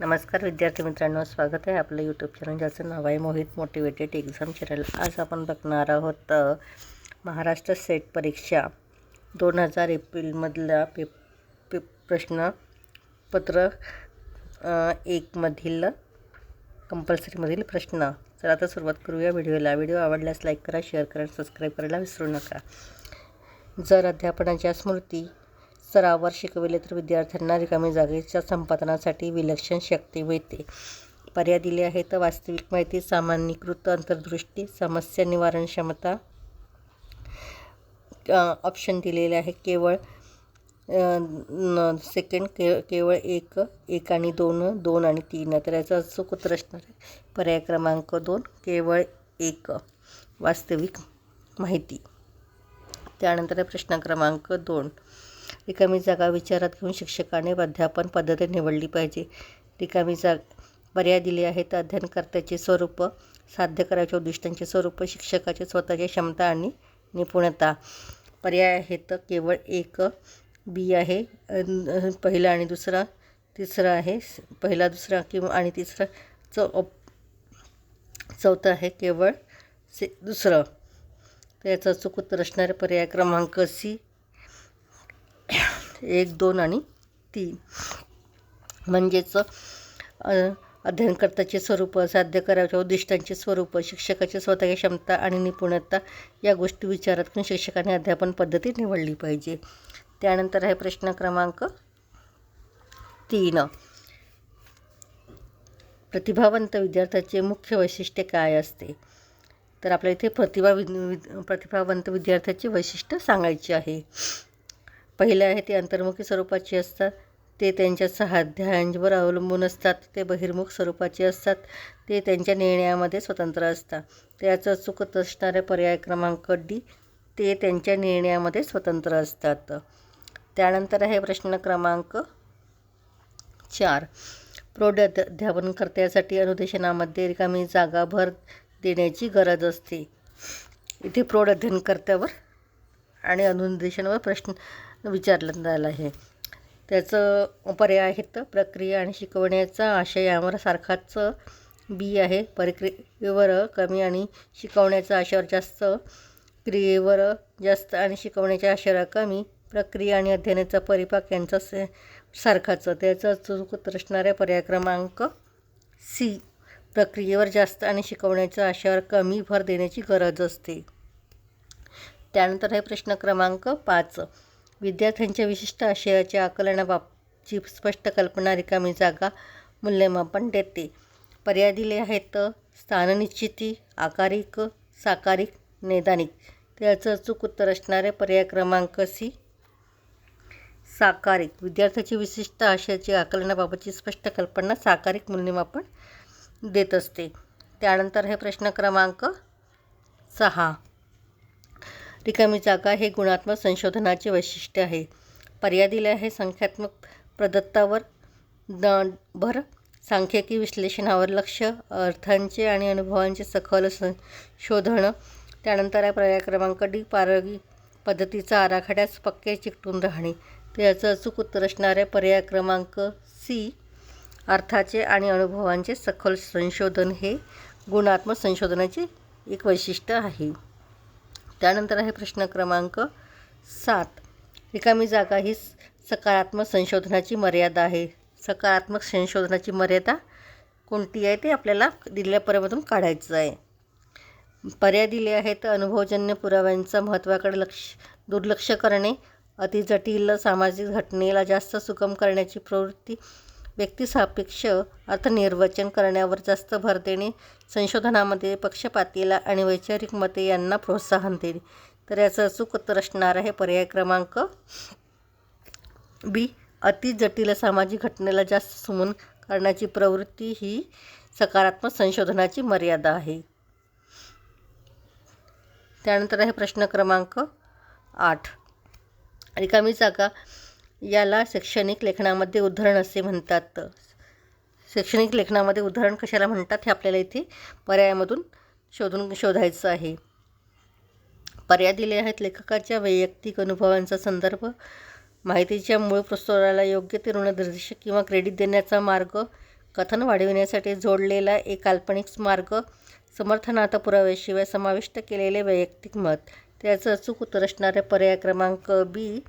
नमस्कार विद्यार्थी मित्रांनो स्वागत आहे आपलं यूट्यूब चॅनल ज्याचं नाव आहे मोहित मोटिवेटेड एक्झाम चॅनल आज आपण बघणार आहोत महाराष्ट्र सेट परीक्षा दोन हजार एप्रिलमधल्या पे पे प्रश्नपत्र पत्र एकमधील कंपल्सरीमधील प्रश्न. तर आता सुरुवात करूया व्हिडिओला. व्हिडिओ आवडल्यास लाईक करा शेअर करा सबस्क्राईब करायला विसरू नका. जर अध्यापनाच्या स्मृती स्तरावर शिकविले तर विद्यार्थ्यांना रिकामी जागेच्या संपादनासाठी विलक्षण शक्ती मिळते. पर्याय दिले आहेत. वास्तविक माहिती सामान्यीकृत अंतर्दृष्टी समस्या निवारण क्षमता ऑप्शन दिलेले आहे. केवळ सेकंड के केवळ एक एक आणि दोन दोन आणि तीन. तर याचं अचूक उत्तर असणार आहे? पर्याय क्रमांक दोन केवळ एक वास्तविक माहिती. त्यानंतर प्रश्न क्रमांक दोन. रिकामी जागा विचारात घेऊन शिक्षकाने अध्यापन पद्धती निवडली पाहिजे. रिकामी जाग पर्याय दिले आहेत अध्ययनकर्त्याचे स्वरूप साध्य करायच्या उद्दिष्टांचे स्वरूप शिक्षकाचे स्वतःची क्षमता आणि निपुणता. पर्याय आहेत केवळ एक बी आहे पहिला आणि दुसरा तिसरा आहे. पहिला दुसरा किंवा आणि तिसरा चौ चौथं आहे केवळ से दुसरं. तर याचं उत्तर असणारे पर्याय क्रमांक सी एक दोन आणि तीन. म्हणजेच अध्ययनकर्त्याचे स्वरूप साध्य करायच्या उद्दिष्टांचे स्वरूप शिक्षकाची स्वतःची क्षमता आणि निपुणता या गोष्टी विचारात घेऊन शिक्षकाने अध्यापन पद्धती निवडली पाहिजे. त्यानंतर आहे प्रश्न क्रमांक तीन. प्रतिभावंत विद्यार्थ्याचे मुख्य वैशिष्ट्य काय असते? तर आपल्या इथे प्रतिभा विद- प्रतिभावंत विद्यार्थ्याचे वैशिष्ट्य सांगायचे आहे. पहिले आहे ते अंतर्मुखी स्वरूपाचे असतात. ते त्यांच्या साध्यांवर अवलंबून असतात. ते बहिर्मुख स्वरूपाचे असतात. ते त्यांच्या निर्णयामध्ये स्वतंत्र असतात. त्याचं चुकत असणारे पर्याय क्रमांक डी ते त्यांच्या निर्णयामध्ये स्वतंत्र असतात. त्यानंतर आहे प्रश्न क्रमांक चार. प्रौढ अध्यापनकर्त्यासाठी अनुदेशनामध्ये रिकामी जागा भर देण्याची गरज असते. इथे प्रौढ अध्ययनकर्त्यावर आणि अनुदेशनावर प्रश्न विचारलं झाला आहे त्याचं पर्याय आहेत प्रक्रिया आणि शिकवण्याचा आशय यावर सारखाच बी आहे. प्रक्रियेवर कमी आणि शिकवण्याच्या आशयावर जास्त क्रियेवर जास्त आणि शिकवण्याच्या आशयावर कमी प्रक्रिया आणि अध्ययनाचा परिपाक यांचा से सारखाच. त्याचं चूक असणाऱ्या पर्याय क्रमांक सी प्रक्रियेवर जास्त आणि शिकवण्याच्या आशयावर कमी भर देण्याची गरज असते. त्यानंतर आहे प्रश्न क्रमांक पाच. विद्यार्थ्यांच्या विशिष्ट आशयाच्या आकलनाबाबची स्पष्ट कल्पना रिकामी जागा मूल्यमापन देते. पर्याय दिले आहेत स्थाननिश्चिती आकारिक साकारिक नैदानिक. त्याचं अचूक उत्तर असणारे पर्याय क्रमांक सी साकारिक. विद्यार्थ्याची विशिष्ट आशयाची आकलनाबाबतची स्पष्ट कल्पना साकारिक मूल्यमापन देत असते. त्यानंतर हे प्रश्न क्रमांक सहा. रिकामी जागा हे गुणात्मक संशोधनाचे वैशिष्ट्य आहे. पर्याय दिले आहे संख्यात्मक प्रदत्तावर. द भर सांख्यिकी विश्लेषणावर लक्ष अर्थांचे आणि अनुभवांचे सखोल संशोधन. त्यानंतर आहे पर्याय क्रमांक डी पारगी पद्धतीचा आराखड्यास पक्के चिकटून राहणे. तर याचं अचूक उत्तर असणारे पर्याय क्रमांक सी अर्थाचे आणि अनुभवांचे सखोल संशोधन हे गुणात्मक संशोधनाचे एक वैशिष्ट्य आहे. त्यानंतर आहे प्रश्न क्रमांक सात. रिकामी जागा ही सकारात्मक संशोधनाची मर्यादा आहे. सकारात्मक संशोधनाची मर्यादा कोणती आहे ते आपल्याला दिलेल्या पर्यामधून काढायचं आहे. पर्याय दिले आहेत अनुभवजन्य पुराव्यांचा महत्त्वाकडे लक्ष दुर्लक्ष करणे अतिजटिल सामाजिक घटनेला जास्त सुगम करण्याची प्रवृत्ती व्यक्तिसापेक्ष अर्थनिर्वचन करण्यावर जास्त भर देणे संशोधनामध्ये पक्षपातीला आणि वैचारिक मते यांना प्रोत्साहन देणे. तर याचं अचूक उत्तर असणार आहे पर्याय क्रमांक बी. अति जटिल सामाजिक घटनेला जास्त सुमन करण्याची प्रवृत्ती ही सकारात्मक संशोधनाची मर्यादा आहे. त्यानंतर आहे प्रश्न क्रमांक आठ. रिकामी जागा याला शैक्षणिक लेखनामध्ये उदाहरण असे म्हणतात. शैक्षणिक लेखनामध्ये उदाहरण कशाला म्हणतात हे आपल्याला इथे पर्यायामधून शोधून शोधायचं आहे. पर्याय दिले आहेत लेखकाच्या वैयक्तिक अनुभवांचा संदर्भ माहितीच्या मूळ प्रस्तोराला योग्य ते ऋणनिर्देश किंवा क्रेडिट देण्याचा मार्ग कथन वाढविण्यासाठी जोडलेला एक काल्पनिक मार्ग समर्थनार्थ पुराव्याशिवाय समाविष्ट केलेले वैयक्तिक मत त्याचं अचूक उत्तर असणारे पर्याय क्रमांक बी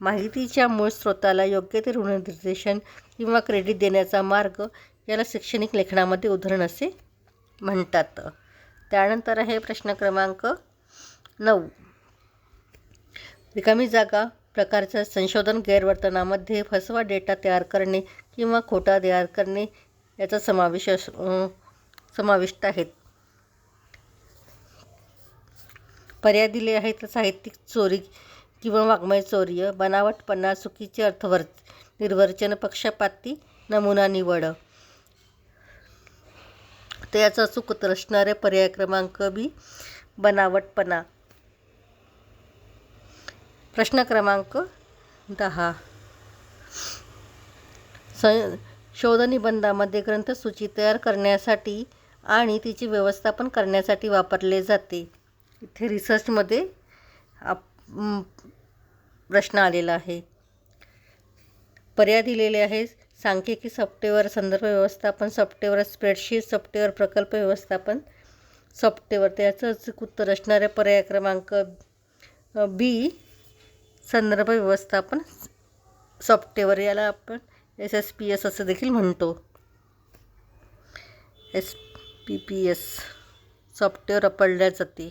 माहितीच्या मूळ स्रोताला योग्य ते ऋणनिर्देशन किंवा क्रेडिट देण्याचा मार्ग याला शैक्षणिक लेखनामध्ये उदाहरण असे म्हणतात. त्यानंतर आहे प्रश्न क्रमांक नऊ. रिकामी जागा प्रकारच्या संशोधन गैरवर्तनामध्ये फसवा डेटा तयार करणे किंवा खोटा तयार करणे याचा समावेश अस समाविष्ट आहेत. पर्याय दिले आहेत साहित्यिक चोरी किंवा वाङ्मय चौर्य बनावटपणा चुकीचे अर्थवर निर्वचन पक्षपाती नमुना निवड. तर याचा अचूक उत्तर असणारे पर्याय क्रमांक बी बनावटपणा. प्रश्न क्रमांक दहा. शोध निबंधामध्ये ग्रंथसूची तयार करण्यासाठी आणि तिचे व्यवस्थापन करण्यासाठी वापरले जाते. इथे रिसर्चमध्ये आप प्रश्न आलेला आहे. पर्याय दिलेले आहे सांख्यिकी सॉफ्टवेअर संदर्भ व्यवस्थापन सॉफ्टवेअर स्प्रेडशीट सॉफ्टवेअर प्रकल्प व्यवस्थापन सॉफ्टवेअर. त्याचं उत्तर असणाऱ्या पर्याय क्रमांक बी संदर्भ व्यवस्थापन सॉफ्टवेअर. याला आपण एस एस पी एस असं देखील म्हणतो. S P P S software वापरल्या जाते